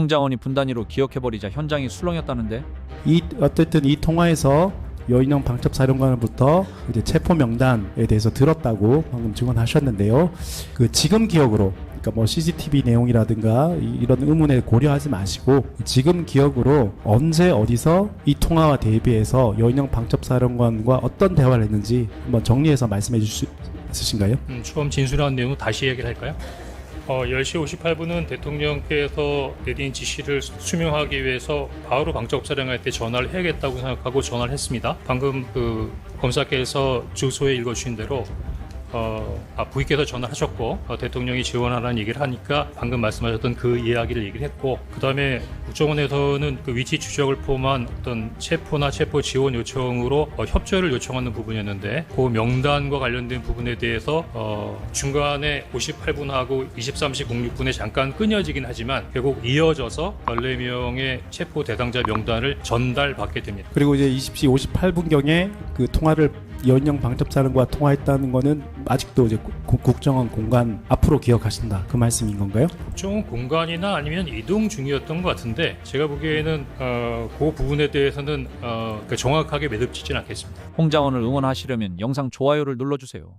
홍장원이 분단위로 기억해버리자 현장이 술렁였다는데 이 어쨌든 이 통화에서 여인영 방첩 사령관으로부터 이제 체포 명단에 대해서 들었다고 방금 증언하셨는데요. 그 지금 기억으로 그러니까 뭐 CCTV 내용이라든가 이- 이런 의문에 고려하지 마시고 지금 기억으로 언제 어디서 이 통화와 대비해서 여인영 방첩 사령관과 어떤 대화를 했는지 한번 정리해서 말씀해 주실 수 있으신가요? 음, 처음 진술한 내용을 다시 얘기를 할까요? 어, 10시 58분은 대통령께서 내린 지시를 수명하기 위해서 바로 방첩사령한테 전화를 해야겠다고 생각하고 전화를 했습니다. 방금 그 검사께서 주소에 읽어주신 대로 어, 아, 부위께서 전화하셨고 어, 대통령이 지원하라는 얘기를 하니까 방금 말씀하셨던 그 이야기를 얘기를 했고 그 다음에 국정원에서는 그 위치 추적을 포함한 어떤 체포나 체포 지원 요청으로 어, 협조를 요청하는 부분이었는데 그 명단과 관련된 부분에 대해서 어, 중간에 58분하고 23시 06분에 잠깐 끊어지긴 하지만 결국 이어져서 14명의 체포 대상자 명단을 전달받게 됩니다. 그리고 이제 20시 58분경에 그 통화를 여인영 방첩사령과 통화했다는 거는 아직도 이제 국- 국정원 공간 앞으로 기억하신다 그 말씀인 건가요? 좀 공간이나 아니면 이동 중이었던 것 같은데 제가 보기에는 어, 그 부분에 대해서는 어, 그 정확하게 매듭짓지는 않겠습니다. 홍장원을 응원하시려면 영상 좋아요를 눌러주세요.